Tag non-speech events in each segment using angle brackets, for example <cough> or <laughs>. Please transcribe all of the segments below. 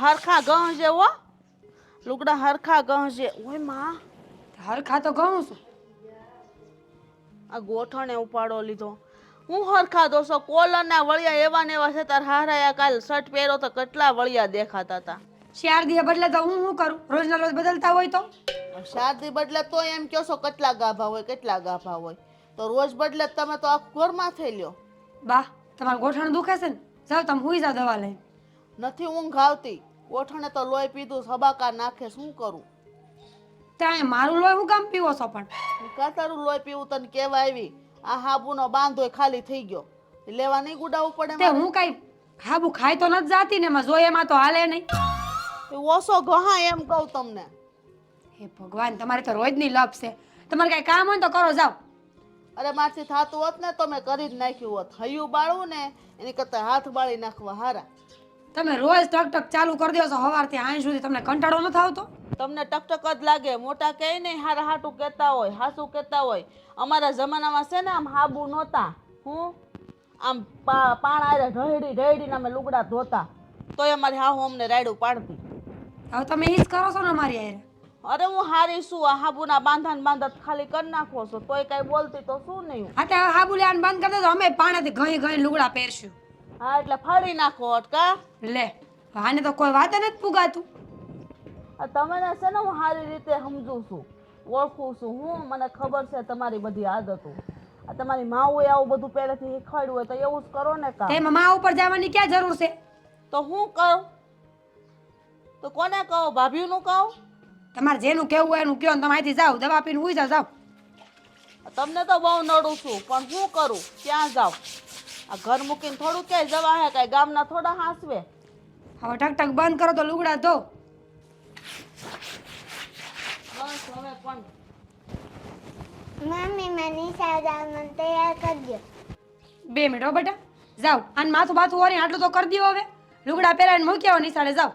હરખા ઘઉં છે હો. લુગડા હરખા ઘઉં છે ઓયમાં હરખા તો ઘઉં છું. આ ગોઠણે ઉપાડો લીધો. હું હરખા દોસો કોલરના વળિયા એવા ને એવા છે. તાર હારાયા કાલ શર્ટ પહેરો તો કેટલા વળિયા દેખાતા હતા ચાર દિવસ બદલે તો હું શું કરું? રોજના રોજ બદલતા હોય તો? શાદી બદલે તો એમ કહો છો કેટલા ગાભા હોય કેટલા ગાભા હોય. તો રોજ બદલે તમે તો આખું ઘરમાં થઈ લ્યો. બા તમારું ગોઠણ દુખે છે ને? જાઓ તમે હુઈ જાઓ દવા લઈને. નથી ઊંઘ આવતી. ગોઠણે તો લોહી પીધું સબાકા નાખે શું કરું? ત્યાં મારું લોહી હું કામ પીવો છો પણ? હું કાતરું લોહી પીવું તને કેવા આવી? આ હાબુનો બાંધો ખાલી થઈ ગયો. લેવા નહીં ગુડાવું પડે તે હું કઈ હાબુ ખાય તો નથી જાતી ને એમાં જોઈએ એમાં તો હાલે નહીં? ઓછો ગહા એમ કહું તમને. હે ભગવાન તમારે તો રોજની લપ છે. તમારે કઈ કામ હોય તો કરો જાઓ. અરે મારથી થાતું હોત ને તો મેં કરી જ નાખ્યું હોત. હૈયું બાળવું ને એની કરતા હાથ બાળી નાખવા હારા. તમે રોજ ટક ટક ચાલુ કરી દો છો સવારથી આઈ સુધી તમને કંટાળો નથી આવતો? તમને ટકટક જ લાગે. મોટા કહે નહીં હાર હાટું કહેતા હોય હાસું કહેતા હોય. અમારા જમાનામાં છે ને આમ હાબુ નહોતા. હું? આમ પાણા ઢળી ઢળીને અમે લુગડા ધોતા. તોય અમારી હાહુ અમને રાયડું પાડતી. હવે તમે ઈ જ કરો છો ને અમારી હારે? અરે હું હારી શું આ હાબુના બાંધાન બાંધા ખાલી કરી નાખો છો. તોય કાંઈ બોલતી તો શું નહીં હું? તે હાબુ લેવાનું બંધ કરી દેજો. અમે પાણીથી ઘણી ઘણી લુગડા પહેરશું. હા એટલે ફાડી નાખો અટકા. લે આને તો કોઈ વાત નથી પુગાતું. તમને છે ને હું સારી રીતે સમજું છું ઓળખું છું હું મને ખબર છે તમારી બધી આદતો. તમારી માઓએ આવું બધું પહેલેથી શીખવાડ્યું હોય તો એવું જ કરો ને કામ. એમાં મા ઉપર જવાની ક્યાં જરૂર છે? તો હું કહું? તો કોને કહો? ભાભીનું કહું? તમારે જેનું કેવું હોય એનું કહો તમે અહીંથી જાઓ દવા પીને હુઈ જાઓ જાઓ. તમને તો બહુ નડું છું પણ હું કરું? ક્યાં જાઉં આ ઘર મૂકીને થોડું ક્યાંય જવા હે કાંઈ ગામના થોડા હાંસવે. હવે ટક ટક બંધ કરો તો લુગડા ધો. બસ હવે પણ. મમ્મી મને સાવધાન તૈયાર કરજો બે મિનિટ હો બેટા. જાઓ. આને માથું બાથું ઓરી આટલું તો કરી દો હવે. લુગડા પહેરાવીને મૂક્યા હોય નિશાળે જાઓ.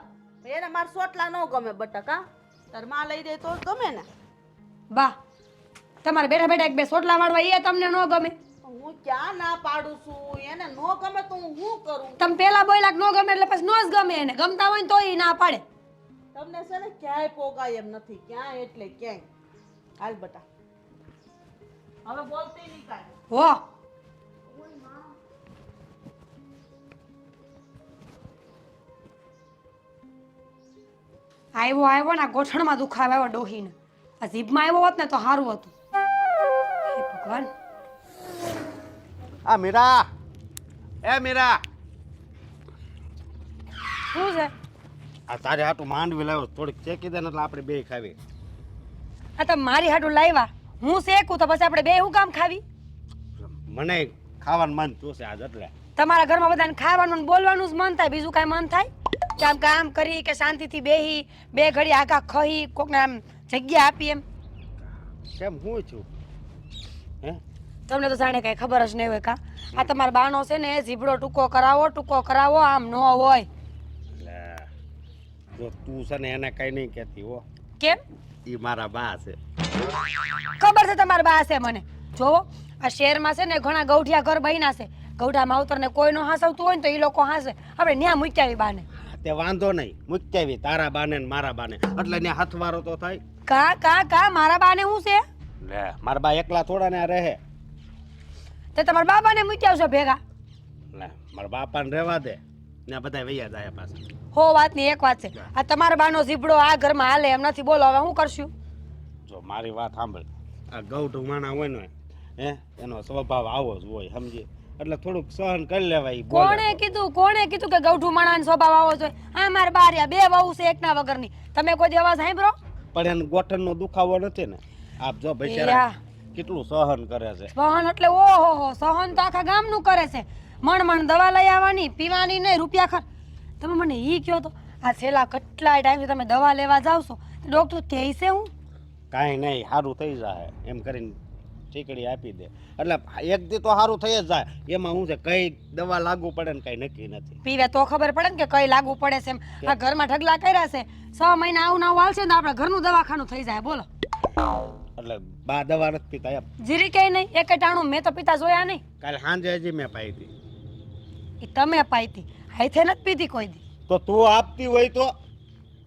એને માર સોટલા ન ગમે બટકા. તારમાં લઈ દે તો ગમે ને. બા તમારે બેઠા બેઠા એક બે સોટલા વાળવા એ તમને ન ગમે. હું ક્યાં ના પાડું છું? એને નો ગમે તો હું શું કરું? તમે પેલા બોલ્યા નો ગમે એટલે પછી નો જ ગમે એને. ગમતા હોય ને તો એ ના પાડે. તમને છે ને ક્યાંય પોગાય એમ નથી. ક્યાંય એટલે ક્યાંય. હાલ બટા. હવે બોલતી નહીં કાંઈ. હો. આવ્યો આવ્યો ને ગોઠણમાં દુખાવ આવ્યો ડોહીને. આ જીભમાં આવ્યો હોત ને તો સારું હતું. ભગવાન. આ મીરા. એ મીરા. શું છે? આ તારે હાટું માંડવી લાવ્યો થોડીક ચેકી દે ને એટલે આપણે બે ખાવી. આ તમે મારી હાટું લાવ્યા. હું શેકું તો પછી આપણે બે હું કામ ખાવી? મને ખાવાનું મન જોશે આજ એટલે. તમારા ઘરમાં બધાને ખાવાનું બોલવાનું જ મન થાય બીજું કાંઈ મન થાય? કે આમ કામ કરી કે શાંતિથી બેહી બે ઘડી આખા ખહી કોકને આમ જગ્યા આપી એમ. કેમ હું છું? હે? તમને તો જાણે કઈ ખબર જ નહીં હોય કા. આ તમારા બાનો છે ને ઝીબડો ટૂંકો કરાવો ટૂંકો કરાવો આમ ન હોય. જો તું છે ને એને કઈ નહીં કહેતી હો. કેમ? એ મારા બા છે. ખબર છે તમારા બા છે મને. જોવો આ શહેરમાં છે ને ઘણા ગૌઠિયા ઘર બન્યા છે. ગૌઠા માવતરને કોઈ નો હાસવતું હોય ને તો એ લોકો હાસે. આપણે ન્યા મૂક્યા આવી બાને તે વાંધો નહીં. મૂકી આવી તારા બાને ને મારા બાને. એટલે ને હાથવારો તો થાય. કા કા કા મારા બાને શું છે? લે મારા બા એકલા થોડા ને રહે. તે તમારા બાપાને મૂકી આવશો ભેગા. લે મારા બાપાને રહેવા દે. ને બધા વૈયા જાય પાછા. હો વાતની એક વાત છે. આ તમારા બાનો ઝીબડો આ ઘરમાં હાલે એમ નથી. બોલો હવે હું કરશું? જો મારી વાત સાંભળ. આ ગૌઢું માણા હોય ને હે એનો સ્વભાવ આવો જ હોય સમજી? એટલે થોડુંક સહન કરી લેવાય કોણે કીધું કોણે કીધું કે ગૌઠું માણાનો સ્વભાવ આવો જોઈએ? આ માર બારિયા બે વહુ છે એકના વગરની. તમે કોઈ દેવા સાંભળો? પણ એને ગોઠણનો દુખાવો નથી ને. આપ જો ભાઈ બિચારા કેટલું સહન કરે છે? સહન એટલે ઓહો હો સહન તો આખા ગામનું કરે છે. મણ મણ દવા લઈ આવવાની પીવાની નહીં રૂપિયા ખર તમે મને ઈ કહો તો આ છેલ્લા કેટલાય ટાઈમથી તમે દવા લેવા જાવ છો? ડૉક્ટર કહે છે હું. કાંઈ નહીં સારું થઈ જાય એમ કરીને ઠીકડી આપી દે. એટલે એક દી તો સારું થઈ જ જાય. એમાં હું છે કઈ દવા લાગુ પડે ને કઈ નક્કી નથી. પીવે તો ખબર પડે ને કે કઈ લાગુ પડે છે એમ. આ ઘરમાં ઢગલા કર્યા છે. છ મહિના આવું નાવું આવશે ને આપણે ઘરનું દવાખાનું થઈ જાય. બોલો. એટલે બા દવા નથી પીતા એમ. જીરી કે નહીં? એક ટાણું મેં તો પિતા જોયા નહીં. કાલે સાંજે હજી મેં પાઈ હતી એ તમે પાઈ હતી હાથે નથી પીધી કોઈ દી. તો તું આપતી હોય તો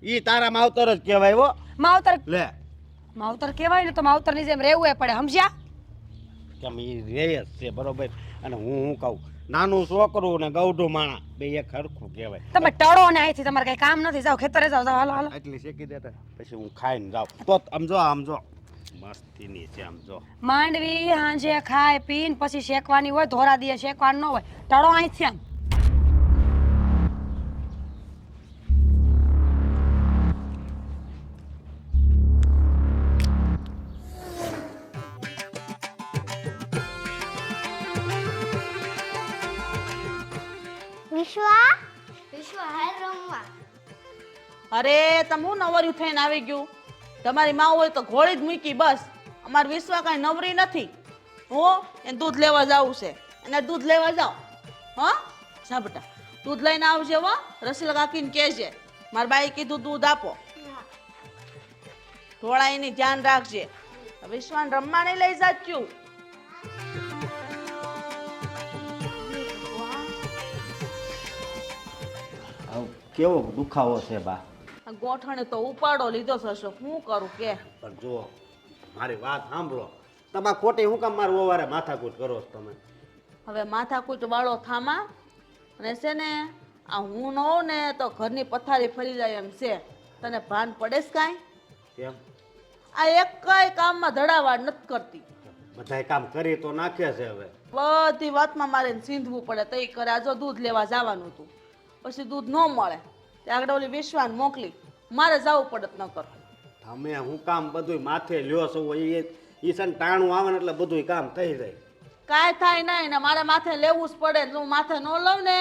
ઈ તારા માવતર જ કહેવાય હો. માવતર? લે. માવતર કહેવાય ને તો માવતરની જેમ રહેવું એ પડે સમજ્યા? કેમ ઈ રહે જ છે બરોબર. અને હું હું કહું નાનું છોકરું ને ગૌઢું માણા બે એક હરખું કહેવાય. તમે ટળો ને અહીંથી તમારે કઈ કામ નથી. જાઓ ખેતરે જાઓ જાવ હાલો હાલો. એટલી શેકી દેતા. પછી હું ખાઈને જાઉં. તો આમ જો આમ જો. મસ્તીની છે આમ જો. માંડવી હાંજે ખાય પીન પછી શેકવાની હોય ધોરા દીએ શેકવાનું ન હોય. ટળો અહીંથી આમ. વિશ્વા? વિશ્વા હાલ રમવા. અરે તમે હું નવર્યું થઈને આવી ગયું? તમારી માં હોય તો ઘોડી જ મૂકી, બસ. અમારી વિશ્વા કાંઈ નવરી નથી. હું એને દૂધ લેવા જવું છે. એને દૂધ લેવા જાઓ. હા? જા દૂધ લઈને આવજે હો. રસીલા કાકીને કહેજે. મારા બાઈ કીધું દૂધ આપો. ઢોળાઈની ધ્યાન રાખજે. વિશ્વાન રમવા નહીં લઈ જાચ્યું કેવો દુખાવો છે બા? ગોઠણે તો ઉપાડો લીધો થશે શું કરું કે? પણ જો મારી વાત સાંભળો. તમારે ખોટી હું કામ મારું ઓવારે માથાકૂટ કરો છો તમે? હવે માથાકૂટ વાળો થામા અને છે ને આ હું ન હોઉં ને તો ઘરની પથારી ફરી જાય એમ છે. તને ભાન પડે છે કાંઈ? કેમ? આ એક કઈ કામમાં ધડાવાડ નથી કરતી. બધા કામ કરી તો નાખે છે હવે. બધી વાતમાં મારે સીંધવું પડે. તો એ કરે આ જો દૂધ લેવા જવાનું હતું. પછી દૂધ ન મળે. તે આગળ ઓલી વિશ્વાન મોકલી. મારે જવું પડત ન કર. તમે હું કામ બધું માથે લ્યો છો એ ઈ છે ટાણું આવે ને એટલે બધું કામ થઈ જાય. કાંઈ થાય નહીં ને મારે માથે લેવું જ પડે હું માથે ન લઉં ને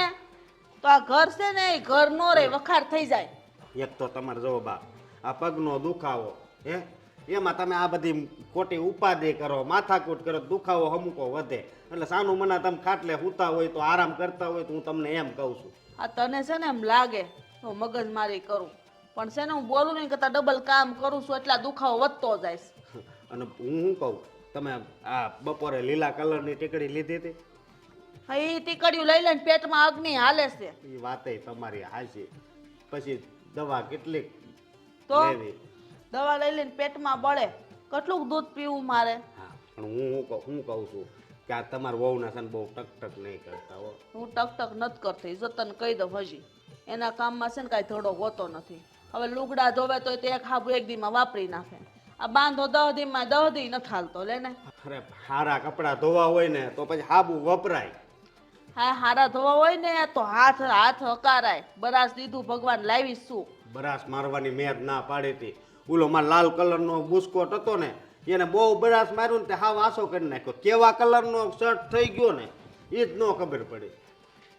તો આ ઘર છે ને એ ઘર નો રહે વખાર થઈ જાય. એક તો તમારે જો બા આ પગનો દુખાવો હે? એમાં તમે આ બધી ખોટી ઉપાધિ કરો માથાકૂટ કરો દુખાવો હમુકો વધે. એટલે સાનું મના તમે ખાટલે સૂતા હોય તો આરામ કરતા હોય તો હું તમને એમ કહું છું. આ તને છે ને એમ લાગે હું મગજ મારી કરું. પણ છે ને હું બોલું નહીં કરતા ડબલ કામ કરું છું એટલા દુખાવો વધતો જાય છે. <laughs> અને હું શું કહું? તમે આ બપોરે લીલા કલરની ટીકડી લીધી હતી? હા એ ટીકડીયું લઈ લઈને પેટમાં અગ્નિ હાલે છે. એ વાતે તમારી હાચી પછી દવા કેટલીક તો લેવી? દવા લઈ લઈને પેટમાં બળે. કેટલું દૂધ પીવું મારે? હા પણ હું હું કહું હું કહું છું કે આ તમારા વહુના છે ને બહુ ટક ટક નહીં કરતા હો. હું ટક ટક નથી કરતી જો તને કહી દઉં હજી. એના કામમાં છે ને કાંઈ ધડો હોતો નથી. હવે લુગડા ધોવે તો તે એક હાબુ એક દીમાં વાપરી નાખે. આ બાંધો દહ દીમાં દહ દી નથી હાલતો લે ને. અરે હારા કપડાં ધોવા હોય ને તો પછી હાબુ વપરાય. હા હારા ધોવા હોય ને તો હાથ હાથ હકારાય. બરાસ દીધું ભગવાન લાવીશ શું? બરાસ મારવાની મેદ ના પાડી હતી. ઓલો માં લાલ કલરનો બુસ્કોટ હતો ને એને બહુ બરાસ માર્યું ને તે હાવ આસો કરી નાખ્યો. કેવા કલરનો શર્ટ થઈ ગયો ને એ જ ન ખબર પડી.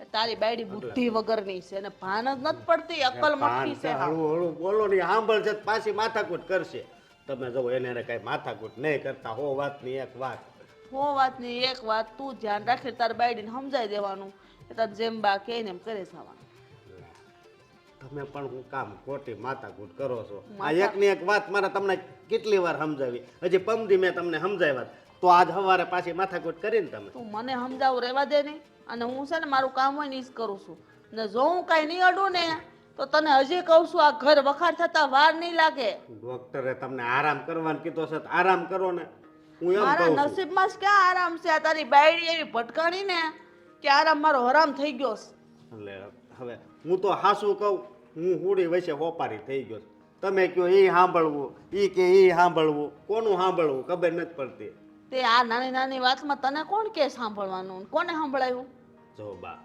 તારી બાયડી બુદ્ધિ વગરની છે અને ભાન જ નથી પડતી અકલ મઠી છે હળવું હળવું બોલો ને સાંભળશે તો પાછી માથાકૂટ કરશે. તમે જો એને એને કઈ માથાકૂટ નહીં કરતા હો વાતની એક વાત. હો વાતની એક વાત તું ધ્યાન રાખે તારી બાયડીને સમજાઈ દેવાનું. કે તાર જેમ બા કે ને એમ કરે જવાનું. તમે પણ હું કામ ખોટી માથાકૂટ કરો છો. આ એક ની એક વાત મારે તમને કેટલી વાર સમજાવી? હજી પમદી મેં તમને સમજાવ્યા તો આજ સવારે પાછી માથાકૂટ કરીને તમે. તું મને સમજાવું રહેવા દે નહીં. અને હું છે ને મારું કામ હોય ને ઈ જ કરું છું. ને જો હું કાંઈ નહીં અડું ને તો તને હજી કહું છું આ ઘર વખાર થતા વાર નહીં લાગે. ડોક્ટરે તમને આરામ કરવાનું કીધો છે તો આરામ કરો ને. હું એમ મારા કહું છું. નસીબમાં જ ક્યાં આરામ છે? આ તારી બાયડી એવી ભટકાણી ને કે આરામ મારો હરામ થઈ ગયો છે. એટલે હવે હું તો હાસું કહું હું હુડી વચ્ચે હોપારી થઈ ગયો છું. તમે કયો એ સાંભળવું એ કે એ સાંભળવું કોનું સાંભળવું ખબર નથી પડતી. તે આ નાની નાની વાતમાં તને કોણ કે સાંભળવાનું? કોને સાંભળાયું? જો બા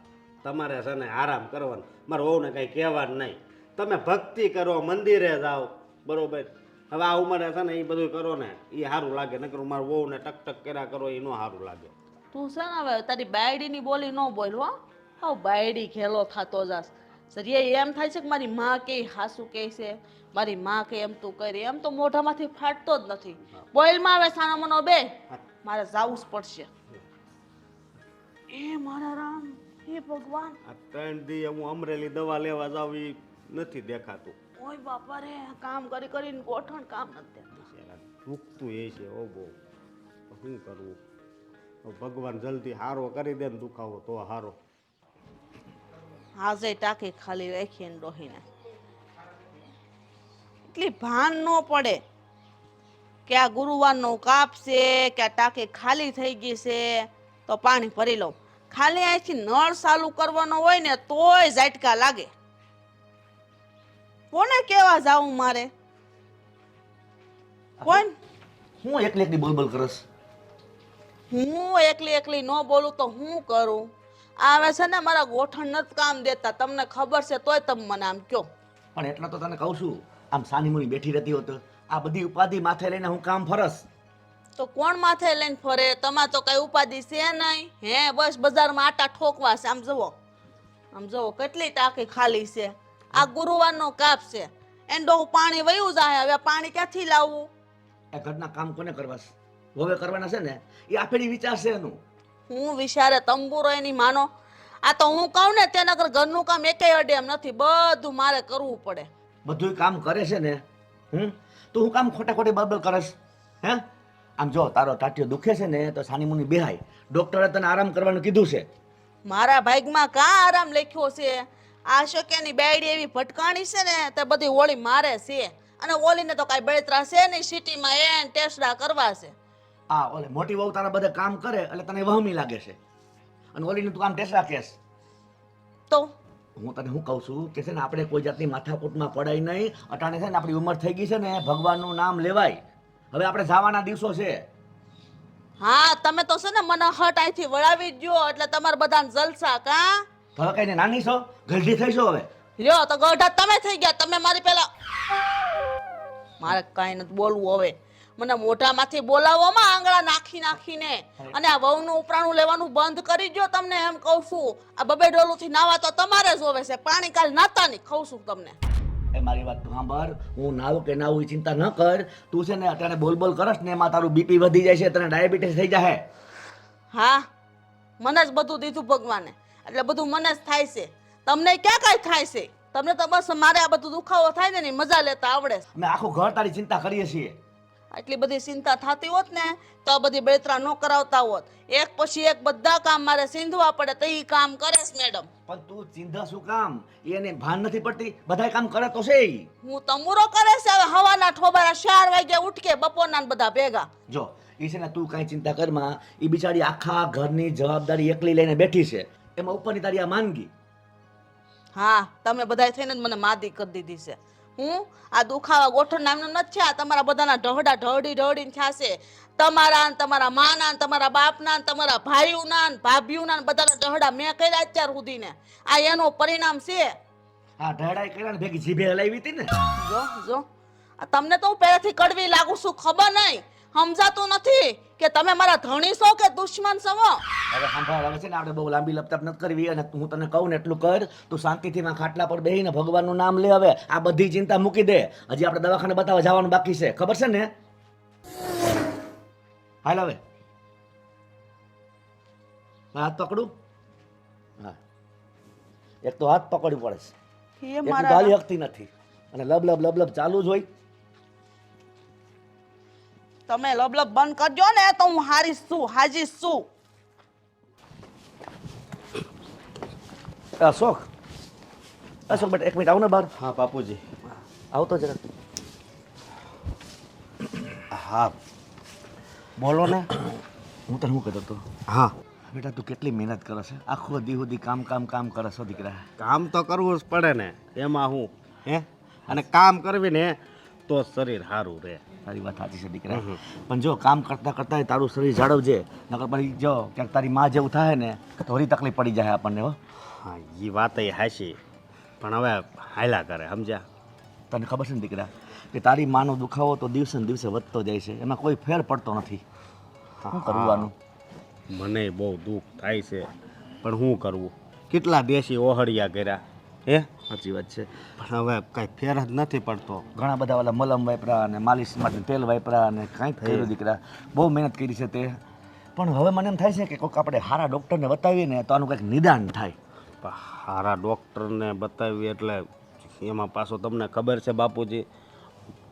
તમારે છે ને આરામ કરવાનું. મારે વહુને કંઈ કહેવાનું નહીં. તમે ભક્તિ કરો મંદિરે જાઓ. બરોબર? હવે આ ઉંમરે છે ને એ બધું કરો ને એ સારું લાગે. નકર મારું વહુને ટક ટક કર્યા કરો એ ન સારું લાગે. તું છે ને હવે તારી બાયડીની બોલી ન બોલ હો. બાયડી ખેલો થતો જાસ સરિયા એમ થાય છે કે મારી માં કે હાસુ કે છે? મારી માં કે એમ તું કરી એમ તો મોઢામાંથી ફાટતો જ નથી. બોઇલમાં આવે સાનો મનો બે? મારે જાવું જ પડશે. એ મારા રામ હે ભગવાન. આ ત્રણ દી હું અમરેલી દવા લેવા જાવી નથી દેખાતું. ઓય બાપા રે કામ કરી કરીને ગોઠણ કામ નથી. દુખતું. એ છે ઓ બહુ. શું કરવું? ભગવાન જલ્દી હારો કરી દે ને દુખાવો તો હારો. હાજે ટાંકી ખાલી રાખીને ડોહીને. એટલી ભાન ન પડે કે આ ગુરુવારનો કાપ છે કે આ ટાંકી ખાલી થઈ ગઈ છે તો પાણી ભરી લઉં. ખાલી અહીંથી નળ ચાલુ કરવાનો હોય ને તોય ઝાટકા લાગે. કોને કેવા જાવું મારે? કોણ? હું એકલી એકલી બોલ બોલ કરસ? હું એકલી એકલી ન બોલું તો હું કરું? આવે છે ને મારા ગોઠણ નથી કામ દેતા. તમને ખબર છે તોય તમે મને આમ કયો પણ એટલે તો તને કહું છું આમ સાની મુની બેઠી રહેતી હોત આ બધી ઉપાધિ માથે લઈને હું કામ ફરસ. તો કોણ માથે લઈને ફરે? તમાર તો કઈ ઉપાધિ છે નહીં. હે બસ બજારમાં આટા ઠોકવા છે. આમ જુઓ. આમ જુઓ કેટલી ટાંકી ખાલી છે. આ ગુરુવારનો કાપ છે. એન્ડો પાણી વયું જાય. હવે પાણી ક્યાંથી લાવવું એ ઘરના કામ કોને કરવાસ? હવે કરવાના છે ને? એ આપેલી વિચાર છે એનું. હું વિચારે તંબુરો એની માનો. આ તો હું કહું ને તેના કર ઘરનું કામ એકેય અડે એમ નથી બધું મારે કરવું પડે. બધું કામ કરે છે ને હમ? તો હું કામ ખોટા ખોટી બબલ કરસ હે? આમ જો તારો ટાટિયો દુખે છે ને તો સાની મુની બેહાય. ડોક્ટરે તને આરામ કરવાનું કીધું છે. મારા ભાગમાં કાં આરામ લખ્યો છે? આ શક્યની બેડી એવી ભટકાણી છે ને તે બધી ઓળી મારે છે. અને ઓલીને તો કાંઈ બળતરા છે નહીં સિટીમાં એ ટેસ્ટા કરવા છે. આ ઓલે મોટી વહુ તારા બધા કામ કરે એટલે તને વહમી લાગે છે. અને ઓલીનું તું કામ ટેસરા કેસ. તો? હું તને શું કહું છું કે છે ને આપણે કોઈ જાતની માથાકૂટમાં પડાય નહીં. અટાણે છે ને આપણી ઉંમર થઈ ગઈ છે ને ભગવાનનું નામ લેવાય. હવે આપણે જવાના દિવસો છે. હા તમે તો છે ને મને હટ અહીંથી વળાવી જ ગયો એટલે તમારે બધાને જલસા કાં? હવે કઈને નાની છો? ગલઢી થઈ છો હવે? લ્યો તો ગઢા તમે થઈ ગયા તમે મારી પેલા મારે કાંઈ નથી બોલવું હવે. મને મોઢામાંથી બોલાવવામાં આંગળા નાખી નાખીને. અને આ વહુનું ઉપરાણું લેવાનું બંધ કરી દો તમને એમ કહું છું. આ બબે ડોલુથી નાવા તો તમારે જ હોવે છે. પાણી કાલ નાતા નહીં ખાઉં છું તમને. એ મારી વાત સાંભળ. હું નાવું કે નાવું ચિંતા ન કર. તું છે ને અત્યારે બોલ બોલ કરસ ને એમાં તારું બીપી વધી જાય છે તને ડાયાબિટીસ થઈ જાય હા મને જ બધું દીધું ભગવાને. એટલે બધું મને જ થાય છે. તમને ક્યાં કાંઈ થાય છે? તમને તો બસ મારે આ બધું દુખાવો થાય ને મજા લેતા આવડે અમે આખું ઘર તારી ચિંતા કરીએ છીએ. આટલી બધી ચિંતા થતી હોત ને તો આ બધી બળતરા ન કરાવતા હોત. એક પછી એક બધા કામ મારે સિંધવા પડે તો એ કામ કરે છે મેડમ. પણ તું ચિંતા શું કામ? એને ભાન નથી પડતી? બધાય કામ કરે તો છે હું તમુરો કરે છે હવે હવાના ઠોબારા ચાર વાગે ઉઠકે બપોરના બધા ભેગા. જો એ છે ને તું કાંઈ ચિંતા કરમાં એ બિચારી આખા ઘરની જવાબદારી એકલી લઈને બેઠી છે. એમાં ઉપરની તારી આ માંદગી. હા તમે બધાય થઈને જ મને માદી કરી દીધી છે. હું આ દુખાવા ગોઠણ નામનો નથી છે આ તમારા બધાના ઢહડા ઢહડી ઢહડીને થશે તમારા ને તમારા માના ને તમારા બાપના ને તમારા ભાઈઓના ને ભાભીઓના ને બધાના ઢહડા મેં કર્યા અત્યાર સુધીને. આ એનું પરિણામ છે. આ ઢળાઈ કર્યા ભેગી જીભે હલાવી હતી ને? જો જો. તમને તો હું પહેલાથી કડવી લાગુ છું ખબર નહીં. સમજાતું નથી કે તમે મારા ધણી છો કે દુશ્મન છો? હવે સાંભળ હવે છે ને આપણે બહુ લાંબી લપતપ નથી કરવી અને હું તને કહું ને એટલું કર તું શાંતિથી માં ખાટલા પર બેહીને ભગવાનનું નામ લે હવે. આ બધી ચિંતા મૂકી દે. હજી આપણે દવાખાને બતાવવા જવાનું બાકી છે. ખબર છે ને? હાલ હવે. હાથ પકડું? હા. એક તો હાથ પકડવું પડે છે. એ મારા હાલી હકતી નથી. અને લબ લબ લબ લબ ચાલુ જ હોય. તમે લબલબ બંધ કરજો ને તો હું હારીશ છું હાજીશ છું અશોક અશોક બેટા એક મિનિટ આવો ને બહાર. હા બાપુજી. આવતો જરાક હા. બોલો ને. હું તને શું કહેતો હતો? હા. બેટા તું કેટલી મહેનત કરે છે? આખો દી સુધી કામ કામ કામ કરે છો દીકરા. કામ તો કરવું જ પડે ને. એમાં હું હે? અને કામ કરવી ને તો શરીર સારું રહે. તારી વાત સાચી છે દીકરા. પણ જો કામ કરતા કરતા તારું શરીર જાળવજે. નકર પછી જો ક્યાંક તારી માં જેવું થાય ને વળી તકલીફ પડી જાય આપણને હો. હા એ વાત એ હાશી પણ હવે હાયલા કરે સમજ્યા? તને ખબર છે ને દીકરા કે તારી માનો દુખાવો તો દિવસે ને દિવસે વધતો જાય છે. એમાં કોઈ ફેર પડતો નથી. શું કરવાનું? મને બહુ દુઃખ થાય છે. પણ શું કરવું? કેટલા દેશી ઓહળિયા કર્યા? હે? સાચી વાત છે. પણ હવે કાંઈ ફેર જ નથી પડતો. ઘણા બધા ઓલા મલમ વાપરા અને માલિશ માટે તેલ વાપરા અને કાંઈ કર્યું દીકરા. બહુ મહેનત કરી છે તે. પણ હવે મને એમ થાય છે કે કોઈક આપણે સારા ડૉક્ટરને બતાવીએ ને તો આનું કંઈક નિદાન થાય. પણ સારા ડૉક્ટરને બતાવીએ એટલે એમાં પાછો તમને ખબર છે બાપુજી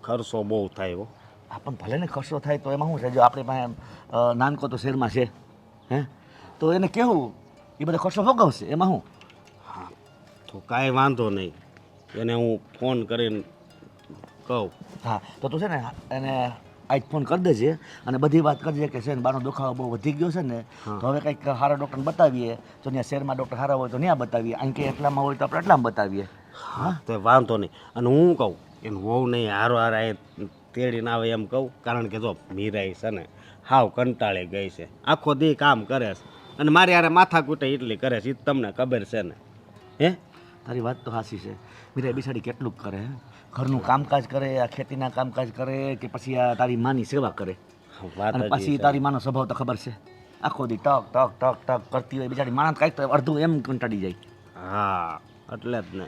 ખર્ચો બહુ થાય હો. હા પણ ભલે ને ખર્ચો થાય તો એમાં શું છે? જો આપણી પાસે નાનકો તો શેરમાં છે હે? તો એને કેવું? એ બધો ખર્ચો ભોગવશે એમાં શું? તો કાંઈ વાંધો નહીં. એને હું ફોન કરીને કહું. હા તો તું છે ને એને આજ ફોન કરી દેજે અને બધી વાત કરજે કે છે ને બાનો દુખાવો બહુ વધી ગયો છે ને તો હવે કંઈક સારા ડૉક્ટરને બતાવીએ. તો ત્યાં શહેરમાં ડૉક્ટર સારા હોય તો ત્યાં બતાવીએ. અહીં કે એટલામાં હોય તો આપણે એટલામાં બતાવીએ. હા તો વાંધો નહીં. અને હું કહું એનું હોવ નહીં હારો હારા એ તેડીને આવે એમ કહું. કારણ કે જો મીરાઈ છે ને હાવ કંટાળી ગઈ છે. આખો દી કામ કરે છે. અને મારી યારે માથા કૂટે એટલી કરે છે એ તમને ખબર છે ને. હે? તારી વાત તો હાસી છે. મીરા બિસાડી કેટલું કરે હે? ઘરનું કામકાજ કરે આ ખેતીના કામકાજ કરે કે પછી આ તારી માની સેવા કરે. અને પછી તારી માનો સ્વભાવ તો ખબર છે. આખો દી ટક ટક ટક ટક કરતી હોય બિચારી માણસ કાંઈક તો અડધું એમ કંટાળી જાય. હા એટલે જ ને.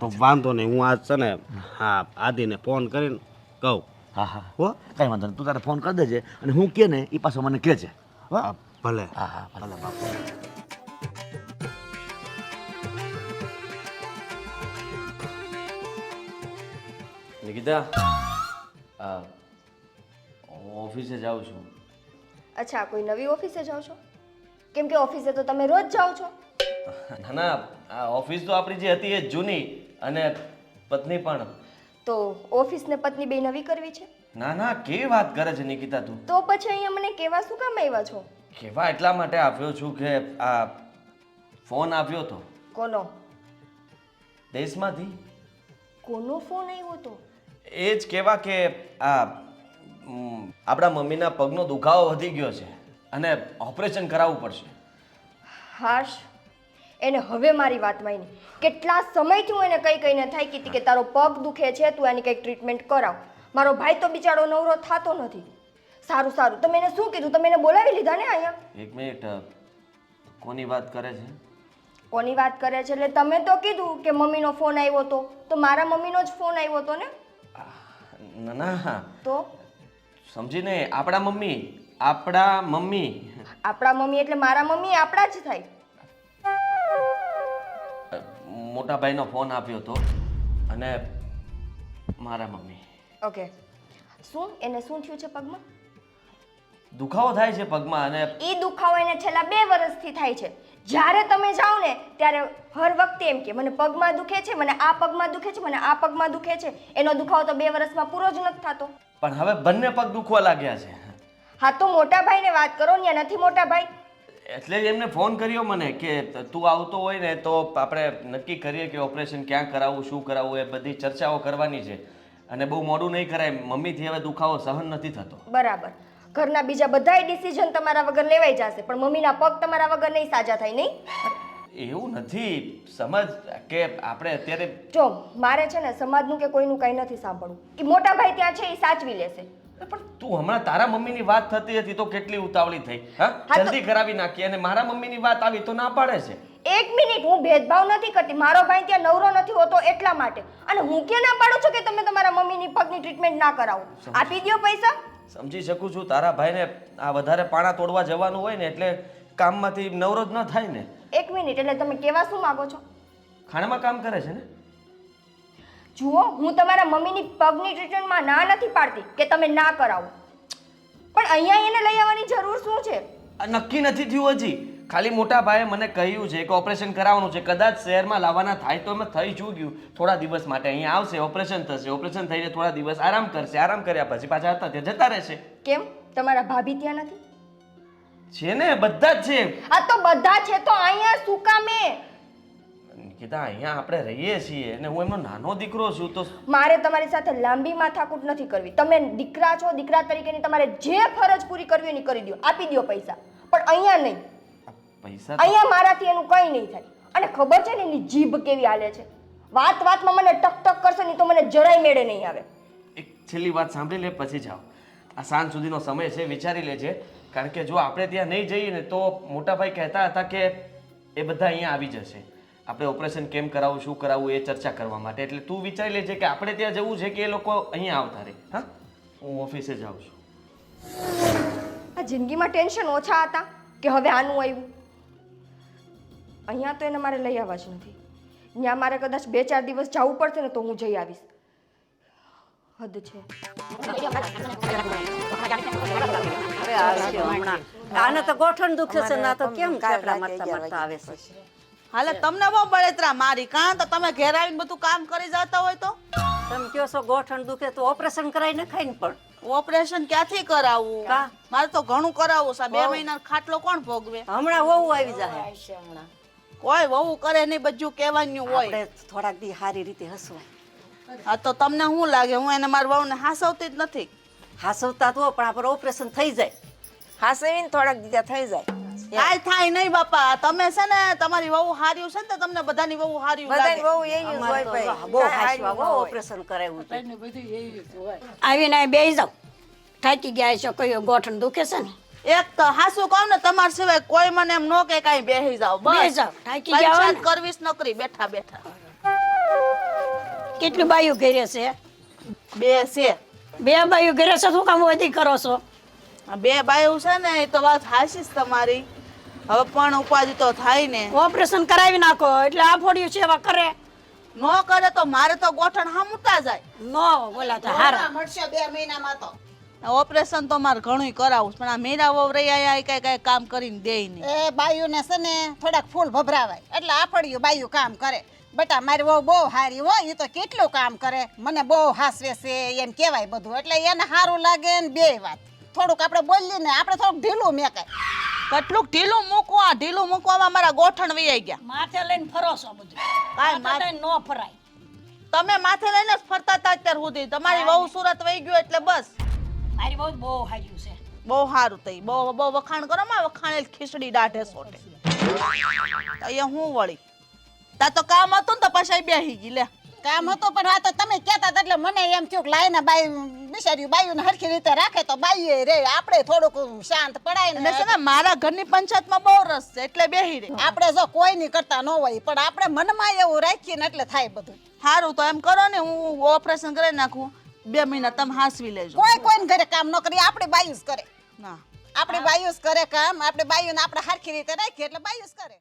તો વાંધો નહીં હું આજ છે ને હા આદિને ફોન કરીને કહું. હા હા. હો? કાંઈ વાંધો નહીં તું તારે ફોન કરી દેજે અને હું કે ને એ પાછો મને કહેજે? ભલે. હા હા ભલે બાપુ. નિકિતા આ ઓફિસે જાઉં છું. અચ્છા કોઈ નવી ઓફિસે જાઓ છો? કેમ કે ઓફિસે તો તમે રોજ જાઓ છો. ના ના આ ઓફિસ તો આપણી જે હતી એ જૂની અને પત્ની પણ. તો ઓફિસ ને પત્ની બે નવી કરવી છે? ના ના કેવી વાત કરે છે નિકિતા તું? તો પછી અહીંયા મને કેવા શું કામ આવ્યા છો? કેવા એટલા માટે આવ્યો છું કે આ ફોન આવ્યો તો. કોનો? દેશમાંથી. કોનો ફોન આવ્યો તો? એ જ કહેવા કે આ આપણા મમ્મીના પગનો દુખાવો વધી ગયો છે અને ઓપરેશન કરાવવું પડશે. હાશ. એને હવે મારી વાત માની. કેટલા સમયથી હું એને કઈ કઈને થાય કીધી કે તારો પગ દુખે છે તું એની કંઈક ટ્રીટમેન્ટ કરાવ. મારો ભાઈ તો બિચારો નવરો થતો નથી. સારું સારું. તમે એને શું કીધું? તમે એને બોલાવી લીધા ને અહીંયા? એક મિનિટ કોની વાત કરે છે? કોની વાત કરે છે? એટલે તમે તો કીધું કે મમ્મીનો ફોન આવ્યો તો. તો મારા મમ્મીનો જ ફોન આવ્યો હતો ને? ના ના. તો? સમજીને આપણા મમ્મી આપણા મમ્મી. આપણા મમ્મી એટલે મારા મમ્મી આપણા જ થાય. મોટા ભાઈનો ફોન આપ્યો હતો અને મારા મમ્મી. ઓકે. શું? એને શું થયું છે પગમાં? દુખાવો થાય છે પગમાં અને એ દુખાવો એને છેલ્લા બે વર્ષથી થાય છે. જ્યારે તમે જાઓ ને ત્યારે હર વખતે એમ કે મને પગમાં દુખે છે મને આ પગમાં દુખે છે મને આ પગમાં દુખે છે. એનો દુખાવો તો બે વર્ષમાં પૂરો જ નથી થતો. પણ હવે બંને પગ દુખવા લાગ્યા છે. હા તો મોટા ભાઈને વાત કરો ને નથી મોટા ભાઈ? એટલે જ એમને ફોન કર્યો મને કે તું આવતો હોય ને તો આપણે નક્કી કરીએ કે ઓપરેશન ક્યાં કરાવવું શું કરાવવું એ બધી ચર્ચાઓ કરવાની છે. અને બહુ મોડું નહીં કરાય મમ્મીથી હવે દુખાવો સહન નથી થતો. બરાબર. ઘરના બીજા બધાય ડિસિઝન તમારા વગર લેવાઈ જશે પણ મમ્મીના પગ તમારા વગર નહીં સાજા થાય નહીં? એવું નથી. સમજ કે આપણે અત્યારે જો મારે છે ને સમાજનું કે કોઈનું કાંઈ નથી સાંભળવું. એ મોટા ભાઈ ત્યાં છે એ સાચવી લેશે. પણ તું હમણાં તારા મમ્મીની વાત થતી હતી તો કેટલી ઉતાવળી થઈ હા? જલ્દી કરાવી નાખી અને મારા મમ્મીની વાત આવી તો ના પાડે છે. એક મિનિટ હું ભેદભાવ નથી કરતી. મારો ભાઈ ત્યાં નવરો નથી હોતો એટલા માટે. અને હું કે ના પાડું છું કે તમે તમારા મમ્મીની પગની ટ્રીટમેન્ટ ના કરાવો? આપી દો પૈસા. સમજી શકું છું તારા ભાઈને આ વધારે પાણા તોડવા જવાનું હોય ને એટલે કામમાંથી નવરો જ ન થાય ને. એક મિનિટ એટલે તમે કેવા શું માંગો છો? ખાણામાં કામ કરે છે ને? જુઓ હું તમારા મમ્મીની પગની ટ્રીટમેન્ટમાં ના નથી પાડતી કે તમે ના કરાવો. પણ અહીંયા એને લઈ આવવાની જરૂર શું છે? આ નક્કી નથી થયું હજી. ખાલી મોટા ભાઈએ મને કહ્યું છે કે ઓપરેશન કરાવવાનું છે. કદાચ શહેરમાં લાવવાના થાય તો એમાં થઈ શું ગયું થોડા દિવસ માટે અહીંયા આવશે ઓપરેશન થશે. ઓપરેશન થઈને થોડા દિવસ આરામ કરશે. આરામ કર્યા પછી પાછા હતા ત્યાં જતા રહેશે. કેમ? તમારા ભાભી ત્યાં નથી? છે ને બધા જ છે. આ તો બધા છે તો અહીંયા શું કામે? કીધા અહીંયા આપણે રહીએ છીએ. અને હું એમનો નાનો દીકરો છું તો મારે તમારી સાથે લાંબી માથાકૂટ નથી કરવી. તમે દીકરા છો દીકરા તરીકેની તમારે જે ફરજ પૂરી કરવી એની કરી દો. આપી દો પૈસા. પણ અહીંયા નહીં. પૈસા તો- અહીંયા મારાથી એનું કંઈ નહીં થાય. અને ખબર છે ને એની જીભ કેવી હાલે છે? વાત વાતમાં મને ટક ટક કરશે નહીં તો મને જરાય મેળે નહીં આવે. એક છેલ્લી વાત સાંભળી લે પછી જાઓ. આ સાંજ સુધીનો સમય છે વિચારી લેજે. કારણ કે જો આપણે ત્યાં નહીં જઈએ ને તો મોટાભાઈ કહેતા હતા કે એ બધા અહીંયા આવી જશે. આપણે ઓપરેશન કેમ કરાવવું શું કરાવવું એ ચર્ચા કરવા માટે. એટલે તું વિચારી લેજે કે આપણે ત્યાં જવું છે કે એ લોકો અહીંયા આવતા રહે. હા? હું ઓફિસે જાઉં છું. આ જિંદગીમાં ટેન્શન ઓછા હતા કે હવે આનું આવ્યું? અહીંયા તો એને મારે લઈ આવવા જ નથી. ત્યાં મારે કદાચ બે ચાર દિવસ જવું પડશે ને તો હું જઈ આવીશ. હદ છે. હમણાં. આને તો ગોઠણ દુખે છે ના તો કેમ કાપડા મરતા મરતા આવે છે? હાલે તમને બહુ બળેતરા મારી કાં? તો તમે ઘેર આવીને બધું કામ કરી જતા હોય તો? તમે કહો છો ગોઠણ દુખે તો ઓપરેશન કરાવી ને ને પણ. ઓપરેશન ક્યાંથી કરાવવું? મારે તો ઘણું કરાવવું છે. બે મહિના ખાટલો કોણ ભોગવે? હમણાં વહુ આવી જાય. કોઈ વહુ કરે નહીં બધું કહેવાનું હોય. આપણે થોડાક દી સારી રીતે હસવા. હા તો તમને શું લાગે? હું એને મારા વહુને હાસવતી જ નથી. હાસવતા તો પણ આપણે ઓપરેશન થઈ જાય. હાસવીને થોડાક દીધા થઈ જાય. કાંઈ થાય નહીં બાપા. તમે છે ને તમારી વહુ હાર્યું છે ને તમને બધાની વહુ હાર્યું બધાની વહુ બહુ એ જ હોય ભાઈ. બહુ હાસવા બહુ ઓપરેશન કરાવ્યું આવીને બેસી જાવ થાકી ગયા છો કયો ગોઠણ દુખે છે ને? એક તો હાસુ કહું ને તમાર સિવાય કોઈ મને એમ નો કે કાંઈ બેહી જાવ બેહી બસ જાવ, થાકી ગયા હોય પરીક્ષા ને. જ કરવીશ નોકરી બેઠા બેઠા. કેટલું બાયું ઘરે છે? બે છે. બે બાયું ઘરે છે શું કામ વધી કરો છો? બે બાયું છે ને એ તો વાત હાશી તમારી. હવે પણ ઉપાધિ તો થાય ને. ઓપરેશન કરાવી નાખો એટલે આ ફોડ્યું છે એવા કરે. નો કરે તો મારે તો ગોઠણ હામુતા જાય. નો બોલા તો. હારા ઓપરેશન તો મારે ઘણું કરાવું છે, પણ આ મીરા આયા એ કઈ કઈ કામ કરીને દે નહીં. એ બાયુને છે ને થોડાક ફૂલ ભભરાવાય. એટલે આફળિયું બાયું કામ કરે. બટા મારી વહુ બહુ હારી હોય એ તો કેટલું કામ કરે? મને બહુ હાસવે છે એમ કહેવાય બધું. એટલે એને સારું લાગે ને બે વાત. થોડુંક આપણે બોલીએ ને આપણે થોડુંક ઢીલું મેકાય. કેટલું ઢીલું મૂકવા ઢીલું મૂકવામાં મારા ગોઠણ વૈયા ગયા. માથે લઈને ફરો છો બધું. કાંઈ માથે ન નો ફરાય. તમે માથે લઈને જ ફરતા હતા અત્યાર સુધી. તમારી વહુ સુરત વહી ગયું એટલે બસ. મારી બહુ બહુ હાર્યું છે. બહુ સારું થઈ બહુ બહુ વખાણ કરો માં વખાણે ખીચડી દાઢે સોટે. અહીંયા હું વળી? તા તો કામ હતું ને તો પાછા બેહી ગઈ લે. કામ હતું પણ આ તો તમે કહેતા હતા એટલે મને એમ થયું કે લાઈને બાઈ બિચાર્યું ને હરખી રીતે રાખે તો બાઈએ રે આપણે થોડુંક શાંત પડાય છે ને મારા ઘરની પંચાયતમાં બહુ રસ છે એટલે બેહી રે આપણે જો કોઈ ની કરતા ન હોય પણ આપણે મનમાં એવું રાખીએ ને એટલે થાય બધું. સારું તો એમ કરો ને હું ઓપરેશન કરી નાખું. બે મહિના તમે હાંસવી લેજો. કોઈ કોઈને ઘરે કામ ન કરીએ આપણે બાયુસ કરે. ના. આપણે બાયુસ કરે કામ આપણે બાયુને આપણે સરખી રીતે રાખીએ એટલે બાયુસ કરે.